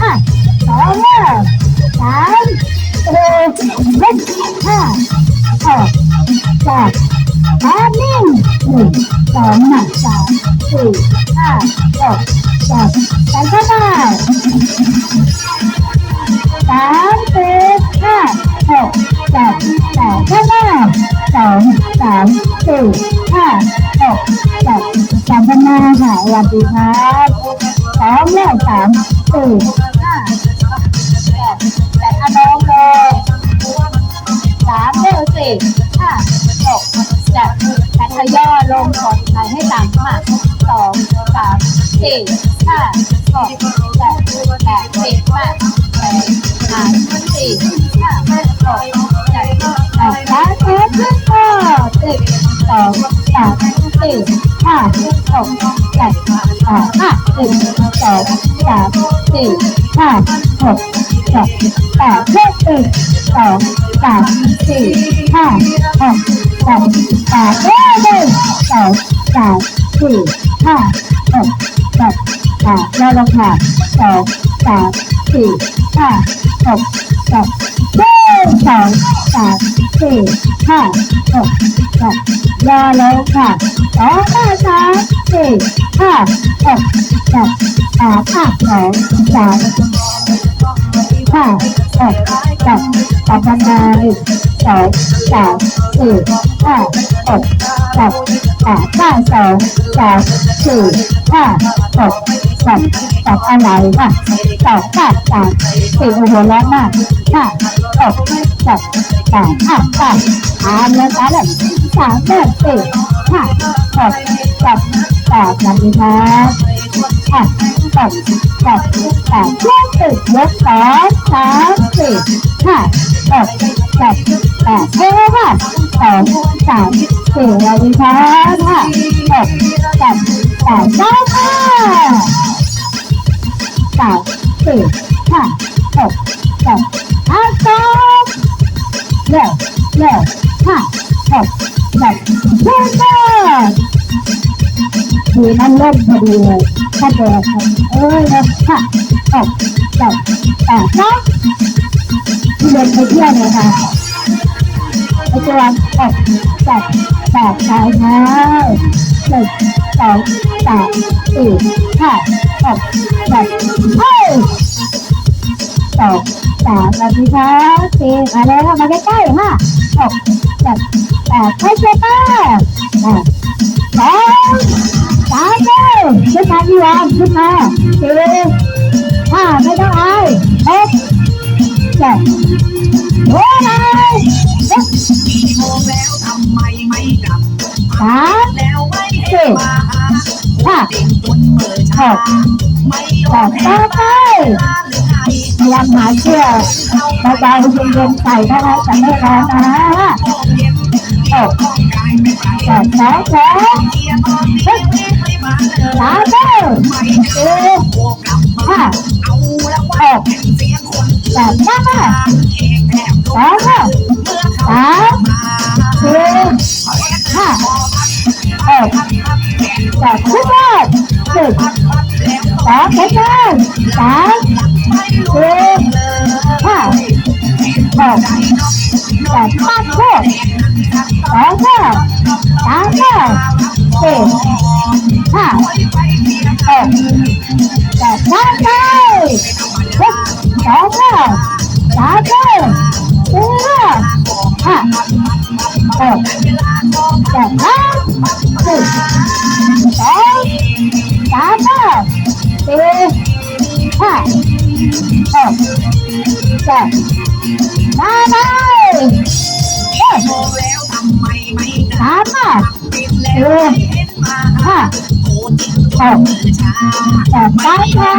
ห้าสองแล้วสามสี่เล่ห้าหกเจ็ดแปดนิ่งหนึ่งสองหนึ่งสามสี่ห้าหกเจ็ดแปดเก้าสามสี่ห้าหกเจ็ดแปดเก้าสองสามสี่ห้าหกเจ็ดสามพันห้าค่ะสวัสดีครับสองแล้วสามสี่ ลงกดไหลให้ต่ำมากสองสามสี่ห้าหกเจ็ดแปดสิบมากแปดห้าสี่ห้าหกเจ็ดแปดสามสิบขึ้นก็สิบสองสามสี่ห้าหกเจ็ดแปดห้าสิบสองสามสี่ห้าหกเจ็ดแปดเลขสิบสองสามสี่ห้าหก เจ็ดแปดเลขหนึ่งสองสามสี่ห้าหกเจ็ดแปดแล้วลงค่ะสองสามสี่ห้าหกเจ็ดเลขสองสามสี่ห้าหกเจ็ดยาลงค่ะสองห้าสามสี่ห้าหกเจ็ดแปดห้าสองสามห้า หกเจ็ดแปดพันนาหนึ่งสองสามสี่ห้าหกจ็ดแปดห้าสองสามสี่ห้าหกจ็ดแปดอะไรค่ะสองห้าสามสี่โอ้โหร้อนมากห้าหกจ็ดแปดห้าเก้าทานแล้วจ้าเลยสามแปดสี่ห้าหกจ็ดแปดสวัสดีครับ อะแปดแปดแปดยกตึกยกสองสามสี่ห้าหกเจ็ดแปดเท่ค่ะสองสามสี่สวัสดีครับห้าหกเจ็ดแปดเก้าค่ะสามสี่ห้าหกเจ็ดห้าสองเร็วเร็วห้าหกเจ็ดเท่ค่ะดีนั่นเล่นพอดีเลย ถ้าเด็กเอ้ยนะห้าหกเจ็ดแปดเก้าที่เดินไปเที่ยวเนี่ยค่ะไอตัวหกเจ็ดแปดสายเท้าหนึ่งสองสามสี่ห้าหกเจ็ดเฮ้ยสองสามสวัสดีครับสี่มาเลยค่ะมาใกล้ๆห้าหกเจ็ดแปดให้เจ้าป้าอะสองสามเลย ขึ้นมาสี่ห้าไม่ต้องอายหกเจ็ดโอ้ยโมแล้วทำไมไม่กลับสามแล้วไม่เห็นมาหาห้าติดจนมือชาไม่ยอมดแพ้ไปพยายามหาเสื้อเบาๆเย็นๆใส่นะคะจะไม่ร้อนนะฮะมองเย็นหกมองกายไม่ไปแปด สองสองเกียร์ตอนนี้ไม่มาเลยสามเก้าสี่ห้าเอาแล้วว่าเสียงคนแปดเก้าเองแทบสองเก้าเมื่อเขาสามสี่ห้าหกแปดขึ้นมาสิบสองขึ้นมาสามสี่ห้าหกแปดมากขึ้นสองเก้าสามเก้าสี่ หกเจ็ดมาเลยเฮ้ยแล้วทำไมไม่กลับสามอะติดแล้วไม่เห็นมาหาห้าโอ้ติดจหนกเมื่อเช้าแปดเก้าเก้า